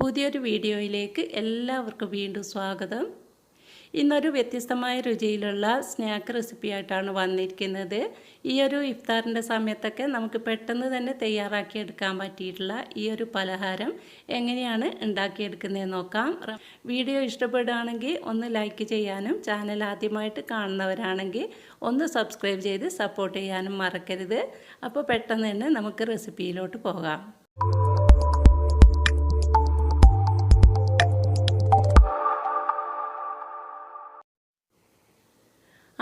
പുതിയൊരു വീഡിയോയിലേക്ക് എല്ലാവർക്കും വീണ്ടും സ്വാഗതം. ഇന്നൊരു വ്യത്യസ്തമായ രുചിയിലുള്ള സ്നാക്ക് റെസിപ്പി ആയിട്ടാണ് വന്നിരിക്കുന്നത്. ഈ ഒരു ഇഫ്താറിന്റെ സമയത്തൊക്കെ നമുക്ക് പെട്ടെന്ന് തന്നെ തയ്യാറാക്കിയെടുക്കാൻ പറ്റിയിട്ടുള്ള ഈ ഒരു പലഹാരം എങ്ങനെയാണ് ഉണ്ടാക്കിയെടുക്കുന്നതെന്ന് നോക്കാം. വീഡിയോ ഇഷ്ടപ്പെടുകയാണെങ്കിൽ ഒന്ന് ലൈക്ക് ചെയ്യാനും ചാനൽ ആദ്യമായിട്ട് കാണുന്നവരാണെങ്കിൽ ഒന്ന് സബ്സ്ക്രൈബ് ചെയ്ത് സപ്പോർട്ട് ചെയ്യാനും മറക്കരുത്. അപ്പോൾ പെട്ടെന്ന് തന്നെ നമുക്ക് റെസിപ്പിയിലോട്ട് പോകാം.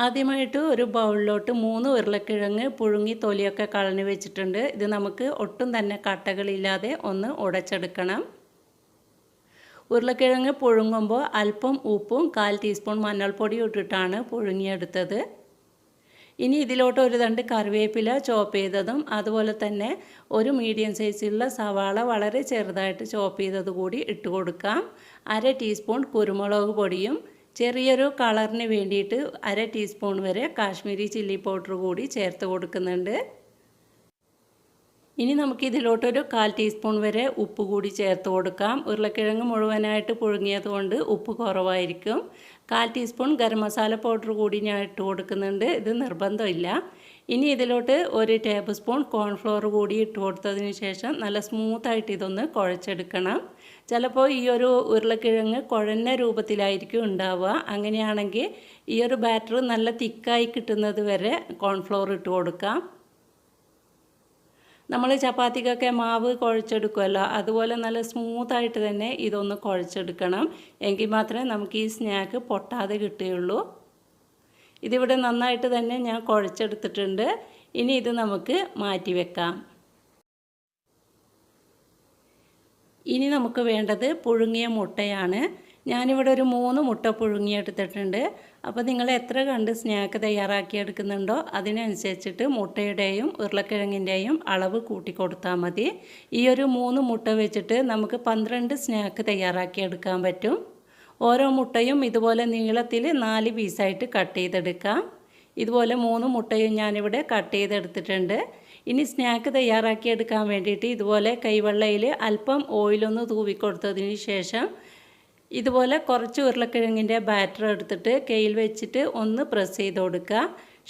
ആദ്യമായിട്ട് ഒരു ബൗളിലോട്ട് മൂന്ന് ഉരുളക്കിഴങ്ങ് പുഴുങ്ങി തൊലിയൊക്കെ കളഞ്ഞു വെച്ചിട്ടുണ്ട്. ഇത് നമുക്ക് ഒട്ടും തന്നെ കട്ടകളില്ലാതെ ഒന്ന് ഉടച്ചെടുക്കണം. ഉരുളക്കിഴങ്ങ് പുഴുങ്ങുമ്പോൾ അല്പം ഉപ്പും കാൽ ടീസ്പൂൺ മഞ്ഞൾപ്പൊടിയും ഇട്ടിട്ടാണ് പുഴുങ്ങിയെടുത്തത്. ഇനി ഇതിലോട്ട് ഒരു തണ്ട് കറിവേപ്പില ചോപ്പ് ചെയ്തതും അതുപോലെ തന്നെ ഒരു മീഡിയം സൈസിലുള്ള സവാള വളരെ ചെറുതായിട്ട് ചോപ്പ് ചെയ്തത് കൂടി ഇട്ട് കൊടുക്കാം അര ടീസ്പൂൺ കുരുമുളക് പൊടിയും ചെറിയൊരു കളറിന് വേണ്ടിയിട്ട് അര ടീസ്പൂൺ വരെ കാശ്മീരി ചില്ലി പൗഡർ കൂടി ചേർത്ത് കൊടുക്കുന്നുണ്ട്. ഇനി നമുക്കിതിലോട്ടൊരു കാൽ ടീസ്പൂൺ വരെ ഉപ്പ് കൂടി ചേർത്ത് കൊടുക്കാം. ഉരുളക്കിഴങ്ങ് മുഴുവനായിട്ട് പുഴുങ്ങിയതുകൊണ്ട് ഉപ്പ് കുറവായിരിക്കും. കാൽ ടീസ്പൂൺ ഗരം മസാല പൗഡർ കൂടി ഞാൻ ഇട്ട് കൊടുക്കുന്നുണ്ട്. ഇത് നിർബന്ധമില്ല. ഇനി ഇതിലോട്ട് ഒരു ടേബിൾ സ്പൂൺ കോൺഫ്ലോർ കൂടി ഇട്ട് കൊടുത്തതിന് ശേഷം നല്ല സ്മൂത്തായിട്ട് ഇതൊന്ന് കുഴച്ചെടുക്കണം. ചിലപ്പോൾ ഈ ഒരു ഉരുളക്കിഴങ്ങ് കുഴഞ്ഞ രൂപത്തിലായിരിക്കും ഉണ്ടാവുക. അങ്ങനെയാണെങ്കിൽ ഈ ഒരു ബാറ്റർ നല്ല തിക്കായി കിട്ടുന്നത് വരെ കോൺഫ്ലോർ ഇട്ട് കൊടുക്കാം. നമ്മൾ ചപ്പാത്തിക്കൊക്കെ മാവ് കുഴച്ചെടുക്കുമല്ലോ അതുപോലെ നല്ല സ്മൂത്തായിട്ട് തന്നെ ഇതൊന്ന് കുഴച്ചെടുക്കണം. എങ്കിൽ മാത്രമേ നമുക്ക് ഈ സ്നാക്ക് പൊട്ടാതെ കിട്ടുകയുള്ളൂ. ഇതിവിടെ നന്നായിട്ട് തന്നെ ഞാൻ കുഴച്ചെടുത്തിട്ടുണ്ട്. ഇനി ഇത് നമുക്ക് മാറ്റി വെക്കാം. ഇനി നമുക്ക് വേണ്ടത് പുഴുങ്ങിയ മുട്ടയാണ്. ഞാനിവിടെ ഒരു മൂന്ന് മുട്ട പുഴുങ്ങിയെടുത്തിട്ടുണ്ട്. അപ്പോൾ നിങ്ങൾ എത്ര കണ്ട് സ്നാക്ക് തയ്യാറാക്കിയെടുക്കുന്നുണ്ടോ അതിനനുസരിച്ചിട്ട് മുട്ടയുടെയും ഉരുളക്കിഴങ്ങിന്റെയും അളവ് കൂട്ടിക്കൊടുത്താൽ മതി. ഈ ഒരു മൂന്ന് മുട്ട വെച്ചിട്ട് നമുക്ക് പന്ത്രണ്ട് സ്നാക്ക് തയ്യാറാക്കിയെടുക്കാൻ പറ്റും. ഓരോ മുട്ടയും ഇതുപോലെ നീളത്തിൽ നാല് പീസായിട്ട് കട്ട് ചെയ്തെടുക്കാം. ഇതുപോലെ മൂന്ന് മുട്ടയും ഞാനിവിടെ കട്ട് ചെയ്തെടുത്തിട്ടുണ്ട്. ഇനി സ്നാക്ക് തയ്യാറാക്കിയെടുക്കാൻ വേണ്ടിയിട്ട് ഇതുപോലെ കൈവെള്ളയിൽ അല്പം ഓയിലൊന്ന് തൂവിക്കൊടുത്തതിന് ശേഷം ഇതുപോലെ കുറച്ച് ഉരുളക്കിഴങ്ങിന്റെ ബാറ്റർ എടുത്തിട്ട് കയ്യിൽ വെച്ചിട്ട് ഒന്ന് പ്രസ് ചെയ്ത് കൊടുക്കുക.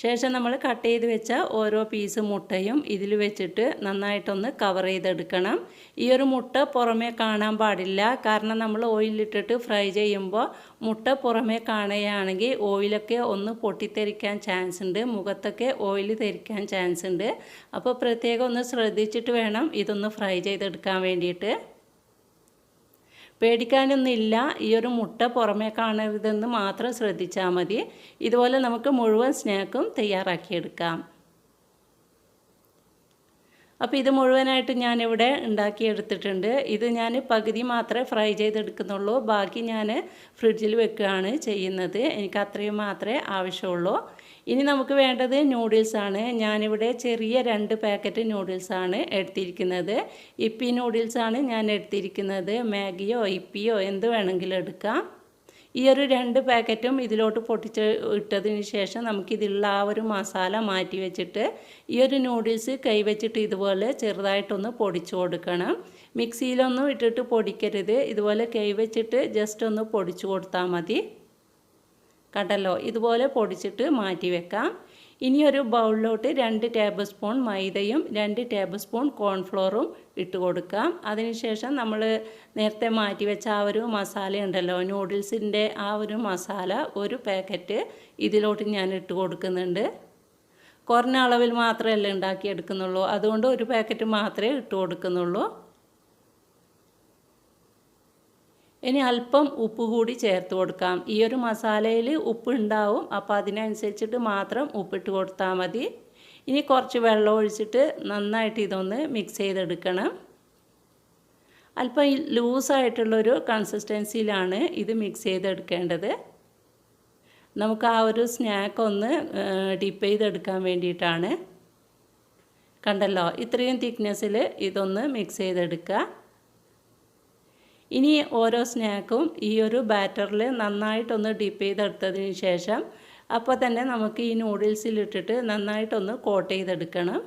ശേഷം നമ്മൾ കട്ട് ചെയ്ത് വെച്ച ഓരോ പീസ് മുട്ടയും ഇതിൽ വെച്ചിട്ട് നന്നായിട്ടൊന്ന് കവർ ചെയ്തെടുക്കണം. ഈ ഒരു മുട്ട പുറമേ കാണാൻ പാടില്ല. കാരണം നമ്മൾ ഓയിലിട്ടിട്ട് ഫ്രൈ ചെയ്യുമ്പോൾ മുട്ട പുറമേ കാണുകയാണെങ്കിൽ ഓയിലൊക്കെ ഒന്ന് പൊട്ടിത്തെറിക്കാൻ ചാൻസ് ഉണ്ട്. മുഖത്തൊക്കെ ഓയിൽ തെറിക്കാൻ ചാൻസ് ഉണ്ട്. അപ്പോൾ പ്രത്യേകം ഒന്ന് ശ്രദ്ധിച്ചിട്ട് വേണം ഇതൊന്ന് ഫ്രൈ ചെയ്തെടുക്കാൻ വേണ്ടിയിട്ട്. പേടിക്കാനൊന്നുമില്ല. ഈ ഒരു മുട്ട പുറമേ കാണരുതെന്ന് മാത്രം ശ്രദ്ധിച്ചാൽ മതി. ഇതുപോലെ നമുക്ക് മുഴുവൻ സ്നാക്കും തയ്യാറാക്കിയെടുക്കാം. അപ്പോൾ ഇത് മുഴുവനായിട്ട് ഞാനിവിടെ ഉണ്ടാക്കിയെടുത്തിട്ടുണ്ട്. ഇത് ഞാൻ പകുതി മാത്രമേ ഫ്രൈ ചെയ്തെടുക്കുന്നുള്ളൂ. ബാക്കി ഞാൻ ഫ്രിഡ്ജിൽ വെക്കുകയാണ് ചെയ്യുന്നത്. എനിക്ക് അത്രയും മാത്രമേ ആവശ്യമുള്ളൂ. ഇനി നമുക്ക് വേണ്ടത് നൂഡിൽസാണ് ഞാനിവിടെ ചെറിയ രണ്ട് പാക്കറ്റ് നൂഡിൽസാണ് എടുത്തിരിക്കുന്നത്. ഇപ്പി നൂഡിൽസാണ് ഞാൻ എടുത്തിരിക്കുന്നത്. മാഗിയോ ഇപ്പിയോ എന്ത് വേണമെങ്കിലും എടുക്കാം. ഈ ഒരു രണ്ട് പാക്കറ്റും ഇതിലോട്ട് പൊട്ടിച്ച് ഇട്ടതിന് ശേഷം നമുക്കിതിലുള്ള ആ ഒരു മസാല മാറ്റി വെച്ചിട്ട് ഈ ഒരു നൂഡിൽസ് കൈവച്ചിട്ട് ഇതുപോലെ ചെറുതായിട്ടൊന്ന് പൊടിച്ചു കൊടുക്കണം. മിക്സിയിലൊന്നും ഇട്ടിട്ട് പൊടിക്കരുത്. ഇതുപോലെ കൈവച്ചിട്ട് ജസ്റ്റ് ഒന്ന് പൊടിച്ചു കൊടുത്താൽ മതി. കണ്ടല്ലോ? ഇതുപോലെ പൊടിച്ചിട്ട് മാറ്റി വെക്കാം. ഇനി ഒരു ബൗളിലോട്ട് രണ്ട് ടേബിൾ സ്പൂൺ മൈദയും രണ്ട് ടേബിൾ സ്പൂൺ കോൺഫ്ലോറും ഇട്ട് കൊടുക്കാം. അതിനുശേഷം നമ്മൾ നേരത്തെ മാറ്റി വെച്ച ആ ഒരു മസാല ഉണ്ടല്ലോ നൂഡിൽസിന്റെ ആ ഒരു മസാല ഒരു പാക്കറ്റ് ഇതിലോട്ട് ഞാൻ ഇട്ട് കൊടുക്കുന്നുണ്ട്. കുറഞ്ഞ അളവിൽ മാത്രമല്ല ഉണ്ടാക്കിയെടുക്കുന്നുള്ളൂ. അതുകൊണ്ട് ഒരു പാക്കറ്റ് മാത്രമേ ഇട്ട് കൊടുക്കുന്നുള്ളൂ. ഇനി അല്പം ഉപ്പ് കൂടി ചേർത്ത് കൊടുക്കാം. ഈ ഒരു മസാലയിൽ ഉപ്പ് ഉണ്ടാവും. അപ്പോൾ അതിനനുസരിച്ചിട്ട് മാത്രം ഉപ്പിട്ട് കൊടുത്താൽ മതി. ഇനി കുറച്ച് വെള്ളം ഒഴിച്ചിട്ട് നന്നായിട്ട് ഇതൊന്ന് മിക്സ് ചെയ്തെടുക്കണം. അല്പം ലൂസായിട്ടുള്ളൊരു കൺസിസ്റ്റൻസിയിലാണ് ഇത് മിക്സ് ചെയ്തെടുക്കേണ്ടത്. നമുക്ക് ആ ഒരു സ്നാക്ക് ഒന്ന് ഡിപ്പ് ചെയ്തെടുക്കാൻ വേണ്ടിയിട്ടാണ്. കണ്ടല്ലോ? ഇത്രയും തിക്നെസ്സിൽ ഇതൊന്ന് മിക്സ് ചെയ്തെടുക്കുക ഇനി ഓരോ സ്നാക്കും ഈ ഒരു ബാറ്ററിൽ നന്നായിട്ടൊന്ന് ഡിപ്പ് ചെയ്തെടുത്തതിന് ശേഷം അപ്പോൾ തന്നെ നമുക്ക് ഈ നൂഡിൽസിലിട്ടിട്ട് നന്നായിട്ടൊന്ന് കോട്ട് ചെയ്തെടുക്കണം.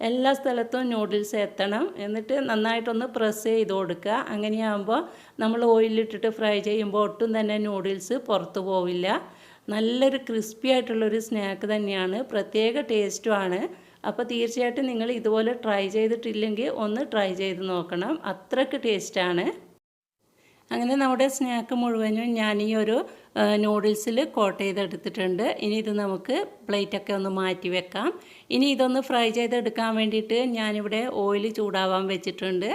എല്ലാ സ്ഥലത്തും നൂഡിൽസ് എത്തണം. എന്നിട്ട് നന്നായിട്ടൊന്ന് പ്രസ് ചെയ്ത് കൊടുക്കുക. അങ്ങനെയാകുമ്പോൾ നമ്മൾ ഓയിലിട്ടിട്ട് ഫ്രൈ ചെയ്യുമ്പോൾ ഒട്ടും തന്നെ നൂഡിൽസ് പുറത്തു പോവില്ല. നല്ലൊരു ക്രിസ്പി ആയിട്ടുള്ളൊരു സ്നാക്ക് തന്നെയാണ്. പ്രത്യേക ടേസ്റ്റുമാണ് അപ്പോൾ തീർച്ചയായിട്ടും നിങ്ങൾ ഇതുപോലെ ട്രൈ ചെയ്തിട്ടില്ലെങ്കിൽ ഒന്ന് ട്രൈ ചെയ്ത് നോക്കണം. അത്രയ്ക്ക് ടേസ്റ്റാണ് അങ്ങനെ നമ്മുടെ സ്നാക്ക് മുഴുവനും ഞാൻ ഈ ഒരു നൂഡിൽസിൽ കോട്ട് ചെയ്തെടുത്തിട്ടുണ്ട്. ഇനി ഇത് നമുക്ക് പ്ലേറ്റൊക്കെ ഒന്ന് മാറ്റി വെക്കാം. ഇനി ഇതൊന്ന് ഫ്രൈ ചെയ്തെടുക്കാൻ വേണ്ടിയിട്ട് ഞാനിവിടെ ഓയിൽ ചൂടാവാൻ വെച്ചിട്ടുണ്ട്.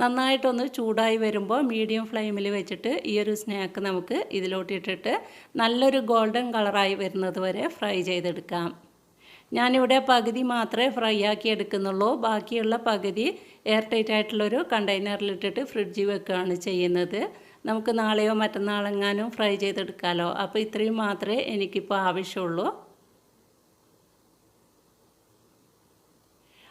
നന്നായിട്ടൊന്ന് ചൂടായി വരുമ്പോൾ മീഡിയം ഫ്ലെയിമിൽ വെച്ചിട്ട് ഈ ഒരു സ്നാക്ക് നമുക്ക് ഇതിലോട്ടിട്ടിട്ട് നല്ലൊരു ഗോൾഡൻ കളറായി വരുന്നത് വരെ ഫ്രൈ ചെയ്തെടുക്കാം. ഞാനിവിടെ പകുതി മാത്രമേ ഫ്രൈ ആക്കി എടുക്കുന്നുള്ളൂ. ബാക്കിയുള്ള പകുതി എയർ ടൈറ്റ് ആയിട്ടുള്ളൊരു കണ്ടെയ്നറിലിട്ടിട്ട് ഫ്രിഡ്ജിൽ വെക്കുകയാണ് ചെയ്യുന്നത്. നമുക്ക് നാളെയോ മറ്റന്നാളെങ്ങാനും ഫ്രൈ ചെയ്തെടുക്കാമല്ലോ അപ്പോൾ ഇത്രയും മാത്രമേ എനിക്കിപ്പോൾ ആവശ്യമുള്ളൂ.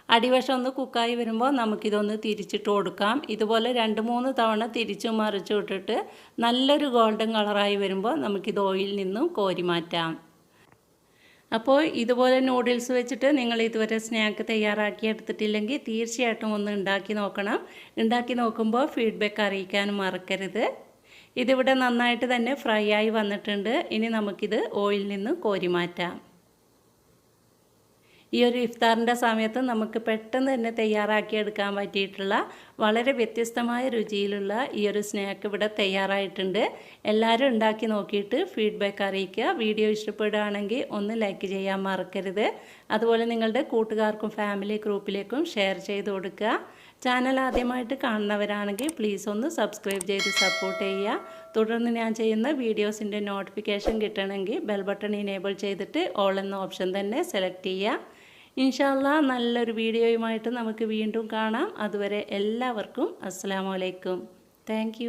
അടിവശം ഒന്ന് കുക്കായി വരുമ്പോൾ നമുക്കിതൊന്ന് തിരിച്ചിട്ട് കൊടുക്കാം. ഇതുപോലെ രണ്ട് മൂന്ന് തവണ തിരിച്ചു മറിച്ചു ഇട്ടിട്ട് നല്ലൊരു ഗോൾഡൻ കളറായി വരുമ്പോൾ നമുക്കിത് ഓയിൽ നിന്നും കോരി മാറ്റാം. അപ്പോൾ ഇതുപോലെ നൂഡിൽസ് വെച്ചിട്ട് നിങ്ങൾ ഇതുവരെ സ്നാക്ക് തയ്യാറാക്കി എടുത്തിട്ടില്ലെങ്കിൽ തീർച്ചയായിട്ടും ഒന്ന് ഉണ്ടാക്കി നോക്കണം. ഉണ്ടാക്കി നോക്കുമ്പോൾ ഫീഡ്ബാക്ക് അറിയിക്കാൻ മറക്കരുത്. ഇതിവിടെ നന്നായിട്ട് തന്നെ ഫ്രൈ ആയി വന്നിട്ടുണ്ട്. ഇനി നമുക്കിത് ഓയിലിൽ നിന്ന് കോരി മാറ്റാം. ഈ ഒരു ഇഫ്താറിന്റെ സമയത്ത് നമുക്ക് പെട്ടെന്ന് തന്നെ തയ്യാറാക്കി എടുക്കാൻ പറ്റിയിട്ടുള്ള വളരെ വ്യത്യസ്തമായ രുചിയിലുള്ള ഈ ഒരു സ്നാക്ക് ഇവിടെ തയ്യാറായിട്ടുണ്ട്. എല്ലാവരും ഉണ്ടാക്കി നോക്കിയിട്ട് ഫീഡ്ബാക്ക് അറിയിക്കുക. വീഡിയോ ഇഷ്ടപ്പെടുകയാണെങ്കിൽ ഒന്ന് ലൈക്ക് ചെയ്യാൻ മറക്കരുത്. അതുപോലെ നിങ്ങളുടെ കൂട്ടുകാർക്കും ഫാമിലി ഗ്രൂപ്പിലേക്കും ഷെയർ ചെയ്ത് കൊടുക്കുക. ചാനൽ ആദ്യമായിട്ട് കാണുന്നവരാണെങ്കിൽ പ്ലീസ് ഒന്ന് സബ്സ്ക്രൈബ് ചെയ്ത് സപ്പോർട്ട് ചെയ്യുക. തുടർന്ന് ഞാൻ ചെയ്യുന്ന വീഡിയോസിന്റെ നോട്ടിഫിക്കേഷൻ കിട്ടണമെങ്കിൽ ബെൽ ബട്ടൺ ഇനേബിൾ ചെയ്തിട്ട് ഓൾ എന്ന ഓപ്ഷൻ തന്നെ സെലക്ട് ചെയ്യുക. ഇൻഷാല്ല നല്ലൊരു വീഡിയോയുമായിട്ട് നമുക്ക് വീണ്ടും കാണാം. അതുവരെ എല്ലാവർക്കും അസ്സാമലൈക്കും താങ്ക്